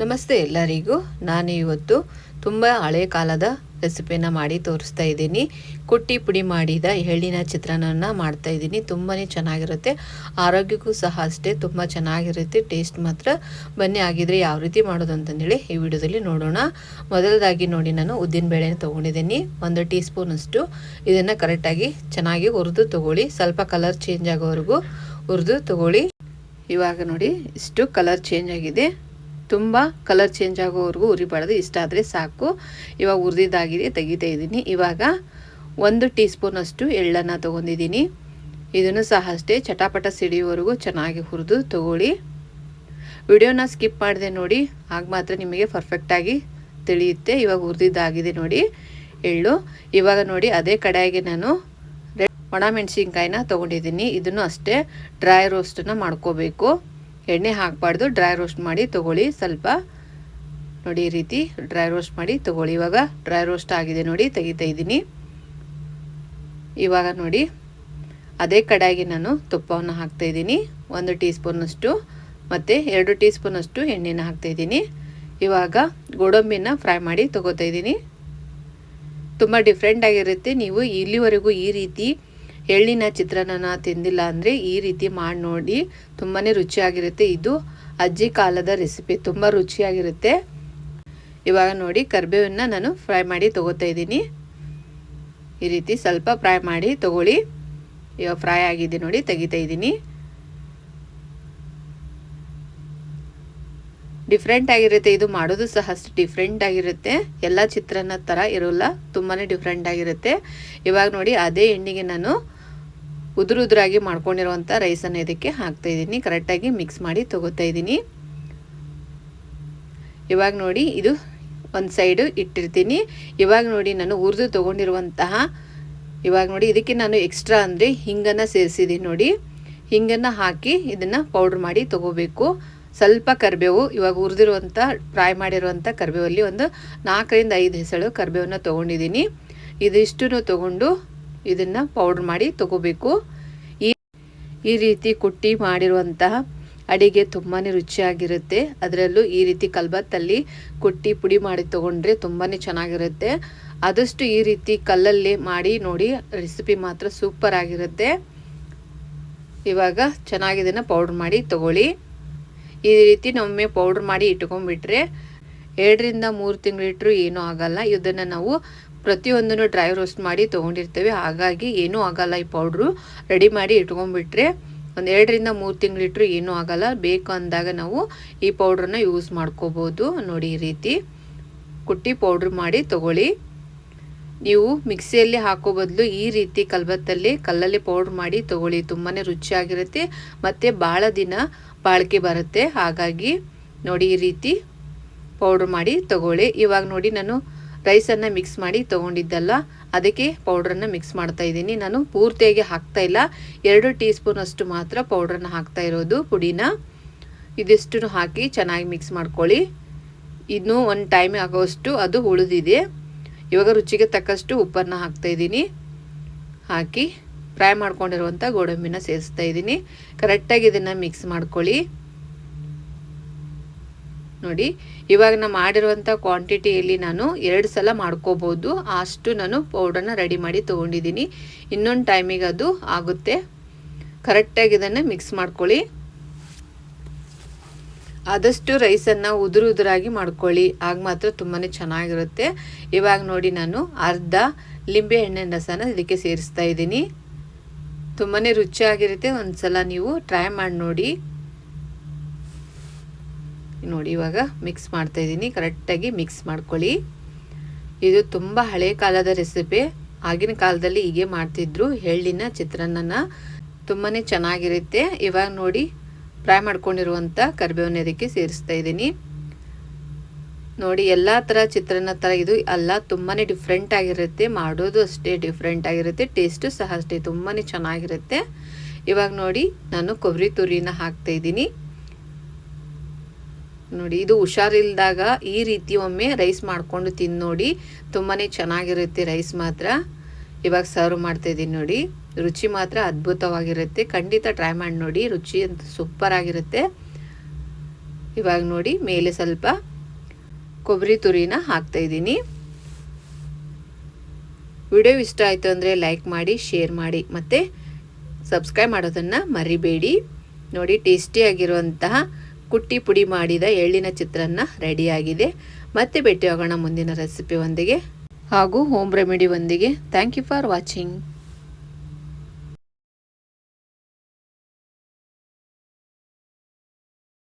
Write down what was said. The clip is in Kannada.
ನಮಸ್ತೆ ಎಲ್ಲರಿಗೂ. ನಾನು ಇವತ್ತು ತುಂಬ ಹಳೆ ಕಾಲದ ರೆಸಿಪಿನ ಮಾಡಿ ತೋರಿಸ್ತಾ ಇದ್ದೀನಿ. ಕುಟ್ಟಿ ಪುಡಿ ಮಾಡಿದ ಎಳ್ಳಿನ ಚಿತ್ರಾನ್ನ ಮಾಡ್ತಾ ಇದ್ದೀನಿ. ತುಂಬಾ ಚೆನ್ನಾಗಿರುತ್ತೆ. ಆರೋಗ್ಯಕ್ಕೂ ಸಹ ಅಷ್ಟೇ, ತುಂಬ ಚೆನ್ನಾಗಿರುತ್ತೆ. ಟೇಸ್ಟ್ ಮಾತ್ರ ಬನ್ನಿ ಆಗಿದ್ರೆ ಯಾವ ರೀತಿ ಮಾಡೋದು ಅಂತಂದೇಳಿ ಈ ವಿಡಿಯೋದಲ್ಲಿ ನೋಡೋಣ. ಮೊದಲದಾಗಿ ನೋಡಿ, ನಾನು ಉದ್ದಿನ ಉದ್ದಿನಬೇಳೆನ ತೊಗೊಂಡಿದ್ದೀನಿ. ಒಂದು ಟೀ ಸ್ಪೂನಷ್ಟು ಇದನ್ನು ಕರೆಕ್ಟಾಗಿ ಚೆನ್ನಾಗಿ ಹುರಿದು ತಗೊಳ್ಳಿ. ಸ್ವಲ್ಪ ಕಲರ್ ಚೇಂಜ್ ಆಗೋವರೆಗೂ ಹುರಿದು ತಗೊಳ್ಳಿ. ಇವಾಗ ನೋಡಿ, ಇಷ್ಟು ಕಲರ್ ಚೇಂಜ್ ಆಗಿದೆ. ತುಂಬ ಕಲರ್ ಚೇಂಜ್ ಆಗೋವರೆಗೂ ಉರಿಬಾರ್ದು ಇಷ್ಟ ಆದರೆ ಸಾಕು. ಇವಾಗ ಉರಿದಿದ್ದಾಗಿದೆ, ತೆಗಿತಾ ಇದ್ದೀನಿ. ಇವಾಗ ಒಂದು ಟೀ ಸ್ಪೂನಷ್ಟು ಎಳ್ಳನ್ನು ತೊಗೊಂಡಿದ್ದೀನಿ. ಇದನ್ನು ಸಹ ಅಷ್ಟೇ. ಚಟಾಪಟ ಸಿಡಿಯುವವರೆಗೂ ಚೆನ್ನಾಗಿ ಹುರಿದು ತಗೊಳ್ಳಿ. ವಿಡಿಯೋನ ಸ್ಕಿಪ್ ಮಾಡಿದೆ ನೋಡಿ. ಆಗ ಮಾತ್ರ ನಿಮಗೆ ಪರ್ಫೆಕ್ಟಾಗಿ ತಿಳಿಯುತ್ತೆ. ಇವಾಗ ಉರಿದಿದ್ದಾಗಿದೆ ನೋಡಿ ಎಳ್ಳು. ಇವಾಗ ನೋಡಿ ಅದೇ ಕಡೆಯಾಗಿ ನಾನು ಒಣ ಮೆಣಸಿನ್ಕಾಯಿನ ತೊಗೊಂಡಿದ್ದೀನಿ. ಇದನ್ನು ಅಷ್ಟೇ ಡ್ರೈ ರೋಸ್ಟನ್ನು ಮಾಡ್ಕೋಬೇಕು. ಎಣ್ಣೆ ಹಾಕಬಾರ್ದು ಡ್ರೈ ರೋಸ್ಟ್ ಮಾಡಿ ತೊಗೊಳ್ಳಿ ಸ್ವಲ್ಪ. ನೋಡಿ ಈ ರೀತಿ ಡ್ರೈ ರೋಸ್ಟ್ ಮಾಡಿ ತೊಗೊಳ್ಳಿ. ಇವಾಗ ಡ್ರೈ ರೋಸ್ಟ್ ಆಗಿದೆ ನೋಡಿ, ತೆಗಿತಾ ಇದ್ದೀನಿ. ಇವಾಗ ನೋಡಿ, ಅದೇ ಕಡಾಯಿಗೆ ನಾನು ತುಪ್ಪವನ್ನು ಹಾಕ್ತಾಯಿದ್ದೀನಿ ಒಂದು ಟೀ ಸ್ಪೂನಷ್ಟು ಮತ್ತು ಎರಡು ಟೀ ಸ್ಪೂನಷ್ಟು ಎಣ್ಣೆನ ಹಾಕ್ತಾಯಿದ್ದೀನಿ ಇವಾಗ ಗೋಡಂಬಿನ ಫ್ರೈ ಮಾಡಿ ತೊಗೋತಾ ಇದ್ದೀನಿ. ತುಂಬ ಡಿಫ್ರೆಂಟಾಗಿರುತ್ತೆ ನೀವು ಇಲ್ಲಿವರೆಗೂ ಈ ರೀತಿ ಎಳ್ಳಿನ ಚಿತ್ರಾನ್ನ ತಿಂದಿಲ್ಲ ಅಂದರೆ ಈ ರೀತಿ ಮಾಡಿ ನೋಡಿ ತುಂಬಾ ರುಚಿಯಾಗಿರುತ್ತೆ. ಇದು ಅಜ್ಜಿ ಕಾಲದ ರೆಸಿಪಿ, ತುಂಬ ರುಚಿಯಾಗಿರುತ್ತೆ. ಇವಾಗ ನೋಡಿ, ಕರಿಬೇವನ್ನ ನಾನು ಫ್ರೈ ಮಾಡಿ ತೊಗೋತಾ ಇದ್ದೀನಿ. ಈ ರೀತಿ ಸ್ವಲ್ಪ ಫ್ರೈ ಮಾಡಿ ತಗೊಳ್ಳಿ. ಇವಾಗ ಫ್ರೈ ಆಗಿದೆ ನೋಡಿ, ತೆಗಿತಾ ಇದ್ದೀನಿ. ಡಿಫ್ರೆಂಟ್ ಆಗಿರುತ್ತೆ, ಇದು ಮಾಡೋದು ಸಹ ಅಷ್ಟು ಡಿಫ್ರೆಂಟ್ ಆಗಿರುತ್ತೆ. ಎಲ್ಲ ಚಿತ್ರಾನ್ನದ ಥರ ಇರೋಲ್ಲ ತುಂಬಾ ಡಿಫ್ರೆಂಟ್ ಆಗಿರುತ್ತೆ. ಇವಾಗ ನೋಡಿ, ಅದೇ ಎಣ್ಣೆಗೆ ನಾನು ಉದುರು ಉದುರಾಗಿ ಮಾಡ್ಕೊಂಡಿರುವಂಥ ರೈಸನ್ನು ಇದಕ್ಕೆ ಹಾಕ್ತಾ ಇದ್ದೀನಿ. ಕರೆಕ್ಟಾಗಿ ಮಿಕ್ಸ್ ಮಾಡಿ ತೊಗೋತಾ ಇದ್ದೀನಿ. ಇವಾಗ ನೋಡಿ ಇದು ಒಂದು ಸೈಡು ಇಟ್ಟಿರ್ತೀನಿ. ಇವಾಗ ನೋಡಿ ನಾನು ಹುರಿದು ತೊಗೊಂಡಿರುವಂತಹ, ಇವಾಗ ನೋಡಿ ಇದಕ್ಕೆ ನಾನು ಎಕ್ಸ್ಟ್ರಾ ಅಂದರೆ ಹಿಂಗನ್ನು ಸೇರಿಸಿದ್ದೀನಿ ನೋಡಿ. ಹಿಂಗನ್ನು ಹಾಕಿ ಇದನ್ನು ಪೌಡ್ರ್ ಮಾಡಿ ತೊಗೋಬೇಕು. ಸ್ವಲ್ಪ ಕರಿಬೇವು, ಇವಾಗ ಹುರಿದಿರುವಂಥ ಫ್ರೈ ಮಾಡಿರುವಂಥ ಕರಿಬೇವಲ್ಲಿ ಒಂದು ನಾಲ್ಕರಿಂದ ಐದು ಹೆಸಳು ಕರಿಬೇವನ್ನ ತೊಗೊಂಡಿದ್ದೀನಿ. ಇದಿಷ್ಟು ತೊಗೊಂಡು ಇದನ್ನು ಪೌಡ್ರ್ ಮಾಡಿ ತಗೋಬೇಕು. ಈ ಈ ರೀತಿ ಕುಟ್ಟಿ ಮಾಡಿರುವಂತಹ ಅಡಿಗೆ ತುಂಬಾ ರುಚಿಯಾಗಿರುತ್ತೆ. ಅದರಲ್ಲೂ ಈ ರೀತಿ ಕಲ್ಬತ್ತಲ್ಲಿ ಕುಟ್ಟಿ ಪುಡಿ ಮಾಡಿ ತೊಗೊಂಡ್ರೆ ತುಂಬಾ ಚೆನ್ನಾಗಿರುತ್ತೆ. ಆದಷ್ಟು ಈ ರೀತಿ ಕಲ್ಲಲ್ಲಿ ಮಾಡಿ ನೋಡಿ, ರೆಸಿಪಿ ಮಾತ್ರ ಸೂಪರ್ ಆಗಿರುತ್ತೆ. ಇವಾಗ ಚೆನ್ನಾಗಿದನ್ನು ಪೌಡ್ರ್ ಮಾಡಿ ತಗೊಳ್ಳಿ. ಈ ರೀತಿ ನಮ್ಮೆ ಪೌಡ್ರ್ ಮಾಡಿ ಇಟ್ಕೊಂಡ್ಬಿಟ್ರೆ ಎರಡರಿಂದ ಮೂರು ತಿಂಗಳಿಟ್ಟರು ಏನೂ ಆಗಲ್ಲ. ಇದನ್ನು ನಾವು ಪ್ರತಿಯೊಂದನ್ನು ಡ್ರೈ ರೋಸ್ಟ್ ಮಾಡಿ ತೊಗೊಂಡಿರ್ತೇವೆ. ಹಾಗಾಗಿ ಏನೂ ಆಗಲ್ಲ ಈ ಪೌಡ್ರು. ರೆಡಿ ಮಾಡಿ ಇಟ್ಕೊಂಡ್ಬಿಟ್ರೆ ಒಂದು ಎರಡರಿಂದ ಮೂರು ತಿಂಗಳಿಟ್ರು ಏನೂ ಆಗಲ್ಲ. ಬೇಕು ಅಂದಾಗ ನಾವು ಈ ಪೌಡ್ರನ್ನ ಯೂಸ್ ಮಾಡ್ಕೋಬೋದು ನೋಡಿ ಈ ರೀತಿ. ಕುಟ್ಟಿ ಪೌಡ್ರ್ ಮಾಡಿ ತಗೊಳ್ಳಿ. ನೀವು ಮಿಕ್ಸಿಯಲ್ಲಿ ಹಾಕೋ ಬದಲು ಈ ರೀತಿ ಕಲ್ಬತ್ತಲ್ಲಿ ಕಲ್ಲಲ್ಲಿ ಪೌಡ್ರ್ ಮಾಡಿ ತಗೊಳ್ಳಿ. ತುಂಬಾ ರುಚಿಯಾಗಿರುತ್ತೆ ಮತ್ತು ಭಾಳ ದಿನ ಬಾಳಿಕೆ ಬರುತ್ತೆ. ಹಾಗಾಗಿ ನೋಡಿ ಈ ರೀತಿ ಪೌಡ್ರ್ ಮಾಡಿ ತಗೊಳ್ಳಿ. ಇವಾಗ ನೋಡಿ ನಾನು ರೈಸನ್ನು ಮಿಕ್ಸ್ ಮಾಡಿ ತೊಗೊಂಡಿದ್ದಲ್ಲ, ಅದಕ್ಕೆ ಪೌಡ್ರನ್ನು ಮಿಕ್ಸ್ ಮಾಡ್ತಾ ಇದ್ದೀನಿ. ನಾನು ಪೂರ್ತಿಯಾಗಿ ಹಾಕ್ತಾ ಇಲ್ಲ. ಎರಡು ಟೀ ಸ್ಪೂನ್ ಅಷ್ಟು ಮಾತ್ರ ಪೌಡ್ರನ್ನ ಹಾಕ್ತಾ ಇರೋದು ಪುಡಿನ. ಇದಿಷ್ಟು ಹಾಕಿ ಚೆನ್ನಾಗಿ ಮಿಕ್ಸ್ ಮಾಡ್ಕೊಳ್ಳಿ. ಇನ್ನೂ ಒಂದು ಟೈಮ್ ಆಗೋಷ್ಟು ಅದು ಉಳಿದಿದೆ. ಇವಾಗ ರುಚಿಗೆ ತಕ್ಕಷ್ಟು ಉಪ್ಪನ್ನು ಹಾಕ್ತಾ ಇದ್ದೀನಿ. ಹಾಕಿ ಫ್ರೈ ಮಾಡ್ಕೊಂಡಿರುವಂಥ ಗೋಡಂಬಿನ ಸೇರಿಸ್ತಾ ಇದ್ದೀನಿ. ಕರೆಕ್ಟಾಗಿ ಇದನ್ನು ಮಿಕ್ಸ್ ಮಾಡ್ಕೊಳ್ಳಿ. ನೋಡಿ, ಇವಾಗ ನಾನು ಮಾಡಿರುವಂಥ ಕ್ವಾಂಟಿಟಿಯಲ್ಲಿ ನಾನು ಎರಡು ಸಲ ಮಾಡ್ಕೋಬೋದು. ಅಷ್ಟು ನಾನು ಪೌಡರ್ನ ರೆಡಿ ಮಾಡಿ ತೊಗೊಂಡಿದ್ದೀನಿ. ಇನ್ನೊಂದು ಟೈಮಿಗೆ ಅದು ಆಗುತ್ತೆ. ಕರೆಕ್ಟಾಗಿ ಇದನ್ನು ಮಿಕ್ಸ್ ಮಾಡ್ಕೊಳ್ಳಿ. ಆದಷ್ಟು ರೈಸನ್ನು ಉದುರು ಉದುರಾಗಿ ಮಾಡ್ಕೊಳ್ಳಿ. ಆಗ ಮಾತ್ರ ತುಂಬಾ ಚೆನ್ನಾಗಿರುತ್ತೆ. ಇವಾಗ ನೋಡಿ ನಾನು ಅರ್ಧ ಲಿಂಬೆ ಹಣ್ಣಿನ ರಸನ ಇದಕ್ಕೆ ಸೇರಿಸ್ತಾ ಇದ್ದೀನಿ. ತುಂಬಾ ರುಚಿಯಾಗಿರುತ್ತೆ. ಒಂದು ಸಲ ನೀವು ಟ್ರೈ ಮಾಡಿ ನೋಡಿ. ನೋಡಿ, ಇವಾಗ ಮಿಕ್ಸ್ ಮಾಡ್ತಾ ಇದ್ದೀನಿ. ಕರೆಕ್ಟಾಗಿ ಮಿಕ್ಸ್ ಮಾಡ್ಕೊಳ್ಳಿ. ಇದು ತುಂಬ ಹಳೆ ಕಾಲದ ರೆಸಿಪಿ ಆಗಿನ ಕಾಲದಲ್ಲಿ ಹೀಗೆ ಮಾಡ್ತಿದ್ರು. ಎಳ್ಳಿನ ಚಿತ್ರಾನ್ನ ತುಂಬಾ ಚೆನ್ನಾಗಿರುತ್ತೆ. ಇವಾಗ ನೋಡಿ, ಫ್ರೈ ಮಾಡ್ಕೊಂಡಿರುವಂಥ ಕರಿಬೇವನ್ನ ಇದಕ್ಕೆ ಸೇರಿಸ್ತಾ ಇದ್ದೀನಿ. ನೋಡಿ, ಎಲ್ಲ ಥರ ಚಿತ್ರಾನ್ನ ಥರ ಇದು ಎಲ್ಲ ತುಂಬಾ ಡಿಫ್ರೆಂಟ್ ಆಗಿರುತ್ತೆ. ಮಾಡೋದು ಅಷ್ಟೇ ಡಿಫ್ರೆಂಟ್ ಆಗಿರುತ್ತೆ. ಟೇಸ್ಟು ಸಹ ಅಷ್ಟೇ ತುಂಬಾ ಚೆನ್ನಾಗಿರುತ್ತೆ. ಇವಾಗ ನೋಡಿ, ನಾನು ಕೊಬ್ಬರಿ ತುರಿನ ಹಾಕ್ತಾ ಇದ್ದೀನಿ. ನೋಡಿ, ಇದು ಹುಷಾರಿಲ್ದಾಗ ಈ ರೀತಿ ಒಮ್ಮೆ ರೈಸ್ ಮಾಡಿಕೊಂಡು ತಿಂದು ನೋಡಿ ತುಂಬಾ ಚೆನ್ನಾಗಿರುತ್ತೆ ರೈಸ್ ಮಾತ್ರ. ಇವಾಗ ಸರ್ವ್ ಮಾಡ್ತಾ ಇದ್ದೀನಿ ನೋಡಿ, ರುಚಿ ಮಾತ್ರ ಅದ್ಭುತವಾಗಿರುತ್ತೆ. ಖಂಡಿತ ಟ್ರೈ ಮಾಡಿ ನೋಡಿ, ರುಚಿ ಅಂತ ಸೂಪರ್ ಆಗಿರುತ್ತೆ. ಇವಾಗ ನೋಡಿ, ಮೇಲೆ ಸ್ವಲ್ಪ ಕೊಬ್ಬರಿ ತುರಿನ ಹಾಕ್ತಾ ಇದ್ದೀನಿ. ವಿಡಿಯೋ ಇಷ್ಟ ಆಯಿತು ಅಂದರೆ ಲೈಕ್ ಮಾಡಿ, ಶೇರ್ ಮಾಡಿ, ಮತ್ತು ಸಬ್ಸ್ಕ್ರೈಬ್ ಮಾಡೋದನ್ನು ಮರಿಬೇಡಿ. ನೋಡಿ ಟೇಸ್ಟಿಯಾಗಿರುವಂತಹ ಕುಟ್ಟಿ ಪುಡಿ ಮಾಡಿದ ಎಳ್ಳಿನ ಚಿತ್ರಾನ್ನ ರೆಡಿಯಾಗಿದೆ. ಮತ್ತೆ ಭೇಟಿ ಹೋಗೋಣ ಮುಂದಿನ ರೆಸಿಪಿ ಒಂದಿಗೆ ಹಾಗೂ ಹೋಮ್ ರೆಮಿಡಿ ಒಂದಿಗೆ. Thank you for watching